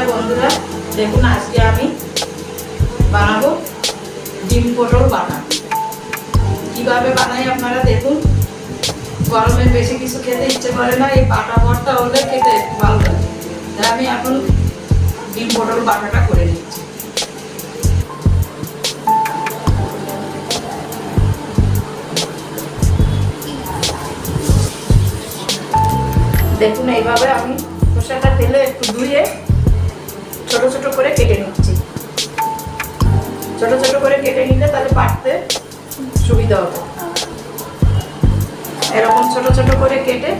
নমস্কার বন্ধুরা। দেখুন, আজকে আমি বানাবো ডিম পটল বাটা। কীভাবে বানাই আপনারা দেখুন। গরমে বেশি কিছু খেতে ইচ্ছে করে না, এই বাটা ভরটা হলে খেতে ভালো লাগে। আমি এখন ডিম পটল বাটাটা করে নিচ্ছি। দেখুন, এইভাবে আমি খোসাটা তেলে একটু ধুয়ে ছোট ছোট করে কেটে নিচ্ছি। ছোট ছোট করে কেটে নিলে তাহলে পাটতে সুবিধা হবে। এরকম ছোট ছোট করে কেটে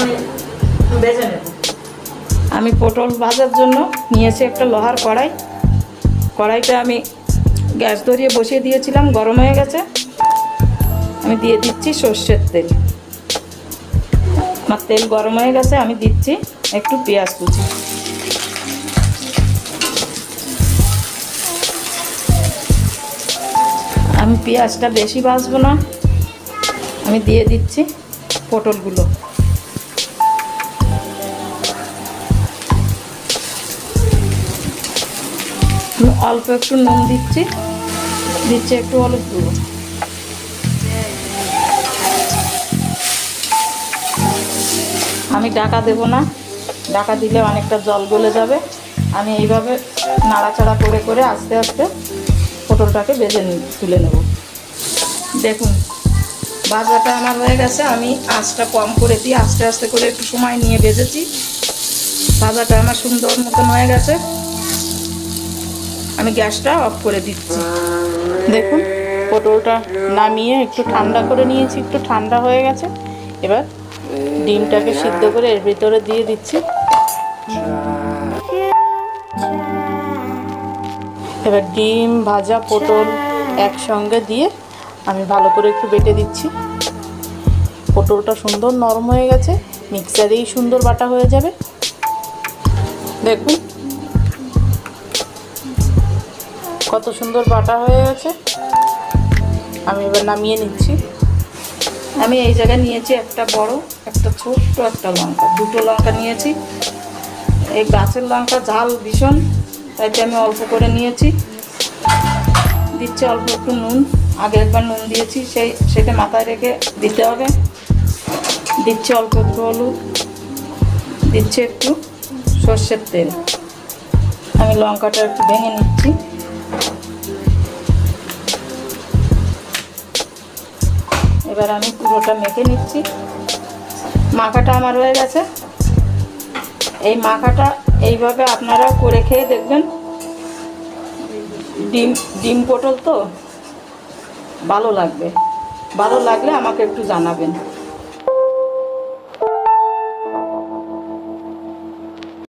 আমি বেজে নেব। আমি পটল ভাজার জন্য নিয়েছি একটা লোহার কড়াই। কড়াইটা আমি গ্যাস ধরিয়ে বসিয়ে দিয়েছিলাম, গরম হয়ে গেছে। আমি দিয়ে দিচ্ছি সর্ষের তেল। আমার তেল গরম হয়ে গেছে, আমি দিচ্ছি একটু পেঁয়াজ কুচি। আমি পেঁয়াজটা বেশি ভাজবো না। আমি দিয়ে দিচ্ছি পটলগুলো। অল্প একটু নুন দিচ্ছি দিচ্ছি একটু হলুদ গুঁড়ো। আমি ডাকা দেব না, ডাকা দিলে অনেকটা জল গলে যাবে। আমি এইভাবে নাড়াচাড়া করে করে আস্তে আস্তে পটলটাকে বেজে তুলে নেব। দেখুন ভাজাটা আমার হয়ে গেছে। আমি আঁচটা কম করে দিই আস্তে আস্তে করে একটু সময় নিয়ে ভেজেছি ভাজাটা আমার সুন্দর মতন হয়ে গেছে। আমি গ্যাসটা অফ করে দিচ্ছি। দেখুন, পটলটা নামিয়ে একটু ঠান্ডা করে নিয়েছি। একটু ঠান্ডা হয়ে গেছে। এবার ডিমটাকে সিদ্ধ করে এর ভিতরে দিয়ে দিচ্ছি। এবার ডিম, ভাজা, পটল একসঙ্গে দিয়ে আমি ভালো করে একটু বেটে দিচ্ছি। পটলটা সুন্দর নরম হয়ে গেছে, মিক্সারেই সুন্দর বাটা হয়ে যাবে। দেখুন, কত সুন্দর বাটা হয়ে গেছে। আমি এবার নামিয়ে নিচ্ছি। আমি এই জায়গায় নিয়েছি একটা বড়, একটা ছোট্ট একটা লঙ্কা। দুটো লঙ্কা নিয়েছি। এই গাছের লঙ্কা ঝাল ভীষণ। তাইতে আমি অল্প করে নিয়েছি। দিচ্ছি অল্প একটু নুন। আগে একবার নুন দিয়েছি, সেই সেটা মাথায় রেখে দিতে হবে। দিচ্ছি অল্প একটু হলুদ। দিচ্ছি একটু সর্ষের তেল। আমি লঙ্কাটা একটু ভেঙে নিচ্ছি। এবার আমি পুরোটা মেখে নিচ্ছি। মাখাটা আমার হয়ে গেছে। এই মাখাটা এইভাবে আপনারা করে খেয়ে দেখবেন। ডিম ডিম পটল তো ভালো লাগবে। ভালো লাগলে আমাকে একটু জানাবেন।